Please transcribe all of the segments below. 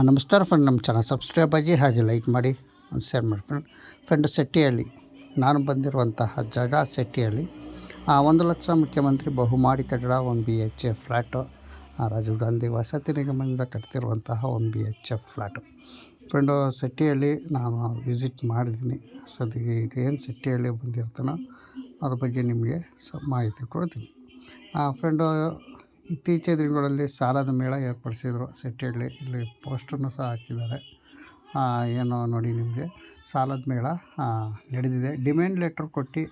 ನಮಸ್ಕಾರ ಫ್ರೆಂಡ್ ನಮ್ಮ channel subscribe ಆಗಿ ಹಾಗೆ ಲೈಕ್ ಮಾಡಿ ಒಂದು ಶೇರ್ ಮಾಡಿ ಫ್ರೆಂಡ್ ಫ್ರೆಂಡ್ ಸೆಟ್ಟಿಹಳ್ಳಿ ನಾನು ಬಂದಿರುವಂತಹ ಜಾಗ ಸೆಟ್ಟಿಹಳ್ಳಿ ಆ, ಒಂದು ಲಕ್ಷ ಮುಖ್ಯಮಂತ್ರಿ ಬಹುಮಾಡಿ ಕಟ್ಟಡ ಒಂದು B H F flat Rajiv Gandhi ವಸತಿ ನಿಗಮದಿಂದ ಕಟ್ತಿರುವಂತಹ ಒಂದು B H F flat friend Settihalli ನಾನು ವಿಸಿಟ್ ಮಾಡಿದ್ದೀನಿ. ಸದ್ಯ ಈಗ ಏನು ಸೆಟ್ಟಿಹಳ್ಳಿ ಬಂದಿರ್ತಾನೋ ಅದ್ರ ಬಗ್ಗೆ ನಿಮಗೆ ಸ ಮಾಹಿತಿ ಕೊಡ್ತೀನಿ. ಫ್ರೆಂಡು ಇತ್ತೀಚಿನ ದಿನಗಳಲ್ಲಿ ಸಾಲದ ಮೇಳ ಏರ್ಪಡಿಸಿದರು. ಸೆಟ್ಟಿಹಳ್ಳಿ ಇಲ್ಲಿ ಪೋಸ್ಟನ್ನು ಸಹ ಹಾಕಿದ್ದಾರೆ. ಏನೋ ನೋಡಿ ನಿಮಗೆ. ಸಾಲದ ಮೇಳ ನಡೆದಿದೆ. ಡಿಮ್ಯಾಂಡ್ ಲೆಟ್ರ್ ಕೊಟ್ಟು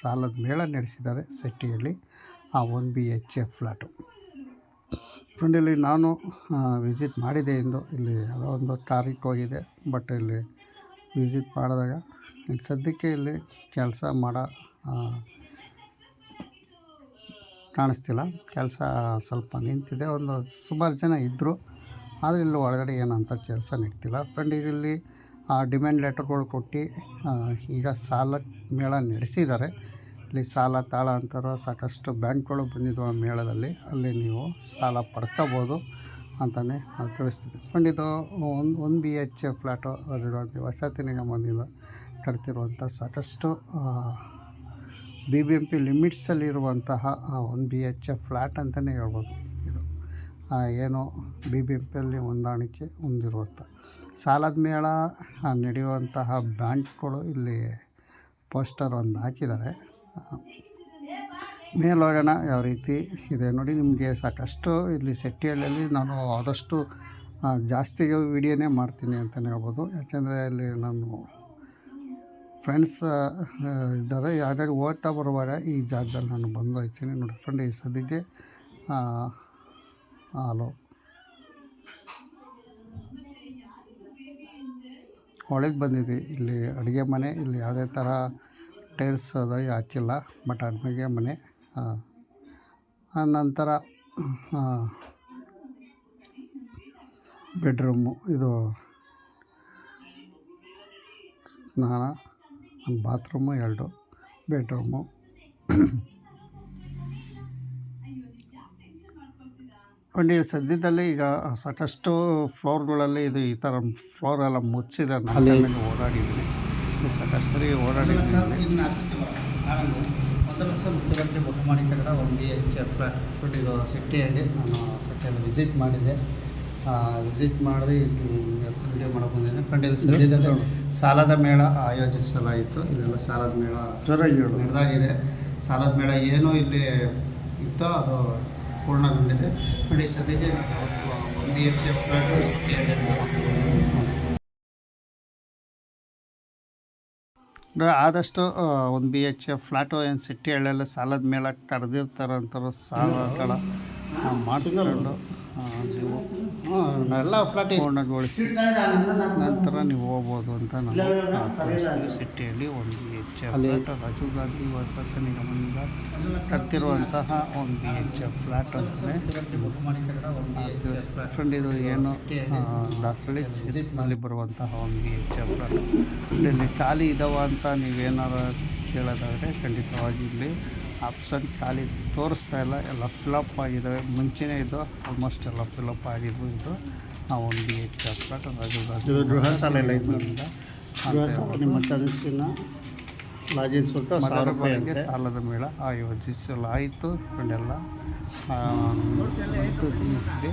ಸಾಲದ ಮೇಳ ನಡೆಸಿದ್ದಾರೆ ಸೆಟ್ಟಿಯಲ್ಲಿ ಆ, one B H A flat friend, ಇಲ್ಲಿ ನಾನು ವಿಸಿಟ್ ಮಾಡಿದೆ ಎಂದು ಇಲ್ಲಿ ಯಾವುದೋ ಒಂದು ತಾರೀಕು ಹೋಗಿದೆ. ಬಟ್ ಇಲ್ಲಿ ವಿಸಿಟ್ ಮಾಡಿದಾಗ, ಸದ್ಯಕ್ಕೆ ಇಲ್ಲಿ ಕೆಲಸ ಮಾಡೋ ಕಾಣಿಸ್ತಿಲ್ಲ. ಕೆಲಸ ಸ್ವಲ್ಪ ನಿಂತಿದೆ. ಒಂದು ಸುಮಾರು ಜನ ಇದ್ದರು ಆದರೆ ಇಲ್ಲಿ ಒಳಗಡೆ ಏನಂತ ಕೆಲಸ ನಡೀತಿಲ್ಲ. ಫ್ರೆಂಡ್ ಇಲ್ಲಿ, ಆ ಡಿಮ್ಯಾಂಡ್ ಲೆಟರ್ಗಳು ಕೊಟ್ಟು ಈಗ ಸಾಲ ಮೇಳ ನಡೆಸಿದ್ದಾರೆ. ಇಲ್ಲಿ ಸಾಲ ತಾಳ ಅಂತಾರೋ, ಸಾಕಷ್ಟು ಬ್ಯಾಂಕ್ಗಳು ಬಂದಿದ್ದು ಆ ಮೇಳದಲ್ಲಿ. ಅಲ್ಲಿ ನೀವು ಸಾಲ ಪಡ್ಕೋಬೋದು ಅಂತಲೇ ನಾವು ತಿಳಿಸ್ತೀವಿ ಫ್ರೆಂಡ್ ಇದು ಒಂದು ಒಂದು ಬಿ ಎಚ್ ಫ್ಲ್ಯಾಟು ರಾಜೀವ್ ವಸತಿ ನಿಗಮದಿಂದ ಕಟ್ತಿರುವಂಥ ಸಾಕಷ್ಟು ಬಿ ಬಿ ಎಂ ಪಿ ಲಿಮಿಟ್ಸಲ್ಲಿರುವಂತಹ ಒಂದು ಬಿ ಎಚ್ ಎಫ್ ಫ್ಲ್ಯಾಟ್ ಅಂತಲೇ ಹೇಳ್ಬೋದು ಇದು. ಆ, ಏನು ಬಿ ಬಿ ಎಂ ಪಿಯಲ್ಲಿ ಹೊಂದಾಣಿಕೆ ಹೊಂದಿರುವಂಥ. ಸಾಲದ ಮೇಳ ಆ, ನಡೆಯುವಂತಹ ಬ್ಯಾಂಕ್ಗಳು ಇಲ್ಲಿ ಪೋಸ್ಟರ್ ಒಂದು ಹಾಕಿದ್ದಾರೆ. ಆ, ಮೇಲೋಗೋಣ ಯಾವ ರೀತಿ ಇದೆ ನೋಡಿ ನಿಮಗೆ ಸಾಕಷ್ಟು ಇಲ್ಲಿ ಸೆಟ್ಟಿಯಲ್ಲಿ ನಾನು ಆದಷ್ಟು ಆ, ಜಾಸ್ತಿ ವಿಡಿಯೋನೇ ಮಾಡ್ತೀನಿ ಅಂತಲೇ ಹೇಳ್ಬೋದು. ಯಾಕೆಂದರೆ ಅಲ್ಲಿ ನಾನು ಫ್ರೆಂಡ್ಸ್ ಇದ್ದಾರೆ. ಹಾಗಾಗಿ ಓದ್ತಾ ಬರುವಾಗ ಈ ಜಾಗದಲ್ಲಿ ನಾನು ಬಂದು ಹೋಗ್ತೀನಿ. ನೋಡಿ ಫ್ರೆಂಡ್ ಈ ಸದ್ಯಕ್ಕೆ ಹಲೋ. ಒಳಗೆ ಬಂದಿದ್ವಿ ಇಲ್ಲಿ ಅಡುಗೆ ಮನೆ, ಇಲ್ಲಿ ಯಾವುದೇ ಥರ ಟೈಲ್ಸ್ ಅದು, ಹಾಕಿಲ್ಲ. ಬಟ್ ಅಡುಗೆ ಮನೆ ಹಾಂ ನಂತರ ಬೆಡ್ರೂಮು ಇದು. ಸ್ನಾನ ಒಂದು ಬಾತ್ರೂಮು ಎರಡು ಬೆಡ್ರೂಮು. ಒಂದು ಸದ್ಯದಲ್ಲಿ ಈಗ ಸಾಕಷ್ಟು ಫ್ಲೋರ್ಗಳಲ್ಲಿ ಇದು ಈ ಥರ ಫ್ಲೋರ್ ಎಲ್ಲ ಮುಚ್ಚಿದೆ ನಾನು ಓಡಾಡಿದ್ದೀನಿ. ಸಾಕಷ್ಟು ಸರಿ ಓಡಾಡಿದ್ದೀನಿ. ಇನ್ನು ಒಂದು ಲಕ್ಷ ಬುಕ್ ಬಹುಮಾನಿ ಕನ್ನಡ ಒಂದು ಎಚ್ ಎಫ್ ಸಿಟ್ಟಿಯಲ್ಲಿ ನಾನು ಸಿಟಿಯಲ್ಲಿ ವಿಸಿಟ್ ಮಾಡಿದೆ. ವಿಸಿಟ್ ಮಾಡಿ ವಿಡಿಯೋ ಮಾಡೋಕೆ ಬಂದಿದ್ದೆ ಫ್ರೆಂಡ್ ಇಲ್ಲಿ ಸದ್ಯದಲ್ಲಿ ಸಾಲದ ಮೇಳ ಆಯೋಜಿಸಲಾಯಿತು. ಇಲ್ಲೆಲ್ಲ ಸಾಲದ ಮೇಳ ಜೋರಾಗಿ ಹೇಳು ನಡೆದಾಗಿದೆ. ಸಾಲದ ಮೇಳ ಏನು ಇಲ್ಲಿ ಇತ್ತೋ ಅದು ಪೂರ್ಣಗೊಂಡಿದೆ. ನೋಡಿ ಸದ್ಯಕ್ಕೆ ಒಂದು ಎಚ್ ಎಫ್ ಆದಷ್ಟು ಒಂದು ಬಿ ಎಚ್ ಎಫ್ ಫ್ಲ್ಯಾಟು ಏನು ಸಿಟಿ ಹಳ್ಳಿಯಲ್ಲಿ ಸಾಲದ ಮೇಳ ಕರೆದಿರ್ತಾರಂತಾರೋ ಸಾಲಗಳ ಮಾಡಿಸ್ಕೊಂಡು ಎಲ್ಲ ಫ್ಲಾಟ್ ಪೂರ್ಣಗೊಳಿಸಿ ನಂತರ ನೀವು ಹೋಗ್ಬೋದು ಅಂತ ನಾನು ಸಿಟಿಯಲ್ಲಿ ಒಂದು ಎಚ್ ಎಫ್ ರಾಜೀವ್ ಗಾಂಧಿ ವಸತಿ ನಿಗಮದಿಂದ ಕಟ್ತಿರುವಂತಹ ಒಂದು ಎಚ್ ಎಫ್ ಫ್ಲ್ಯಾಟ್ ಫ್ರೆಂಡ್ ಇದು. ಏನು ದಾಸರಳ್ಳಿ ಕ್ಷೇತ್ರದಲ್ಲಿ ಬರುವಂತಹ ಒಂದು ಎಚ್ ಎಫ್ ಫ್ಲ್ಯಾಟ್ ಇಲ್ಲಿ ಖಾಲಿ ಇದಾವ ಅಂತ ನೀವೇನಾರು ಕೇಳೋದಾದರೆ ಖಂಡಿತವಾಗಿ ಇಲ್ಲಿ ಆಪ್ಷನ್ ಖಾಲಿ ತೋರಿಸ್ತಾ ಇಲ್ಲ ಎಲ್ಲ ಫಿಲಪ್ ಆಗಿದ್ದಾವೆ ಮುಂಚೆನೇ ಇದು ಆಲ್ಮೋಸ್ಟ್ ಎಲ್ಲ ಫಿಲಪ್ ಆಗಿದ್ವು ಇದು. ನಾವು ಒಂದು ಬಿ ಎಚ್ ರಾಜೀವ್ ಗೃಹ ಸಾಲ ಇಲ್ಲ ಇದು. ವಸತಿನಿಗಮದಿಂದ ಗೃಹ ಸಾಲ ನಿಮ್ಮ ಕನಸಿನ ಶುಲ್ಕ ಸಾವಿರ ರೂಪಾಯಿ ಅಂತೆ. ಸಾಲದ ಮೇಳ ಆಯೋಜಿಸಲಾಯಿತು. ನಿಂತಿದೆ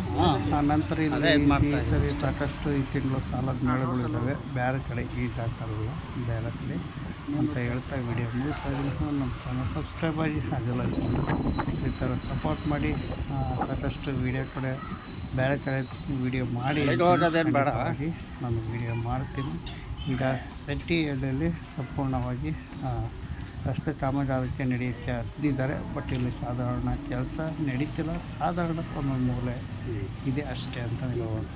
ಆ ನಂತರ ಅದೇ ಇದ್ ಇಲ್ಲಿ ಮಾಡ್ತಾ ಸರಿ ಸಾಕಷ್ಟು ಈ ತಿಂಗಳು ಸಾಲದ ಮೇಳಗಳು ಇದ್ದಾವೆ. ಬೇರೆ ಕಡೆ ಈ ಬೇರೆ ಕಡೆ ಅಂತ ಹೇಳ್ತಾ ವಿಡಿಯೋ ಮುಗಿಸೋದ್ರಿಂದ ನಮ್ಮ ಚಾನಲ್ ಸಬ್ಸ್ಕ್ರೈಬ್ ಆಗಿ ಹಾಗೆಲ್ಲ ಈ ಥರ ಸಪೋರ್ಟ್ ಮಾಡಿ. ಆ, ಸಾಕಷ್ಟು ವಿಡಿಯೋ ಕಡೆ ಬೇರೆ ಕಡೆ ವಿಡಿಯೋ ಮಾಡಿ ಹೋಗೋದೇನ್ ಬೇಡ? ನಾನು ವಿಡಿಯೋ ಮಾಡ್ತೀನಿ. ಈಗ ಸೆಟ್ಟಿ ಎಡೆಯಲ್ಲಿ ಸಂಪೂರ್ಣವಾಗಿ ರಸ್ತೆ ಕಾಮಗಾರಿಕೆ ನಡೆಯುತ್ತೆ ಇದ್ದಾರೆ ಬಟ್ ಇಲ್ಲಿ ಸಾಧಾರಣ ಕೆಲಸ ನಡೀತಿಲ್ಲ. ಸಾಧಾರಣ ಒಂದೊಂದು ಮೂಲೆ ಇದೆ ಅಷ್ಟೇ ಅಂತ ಹೇಳ್ಬೋದು.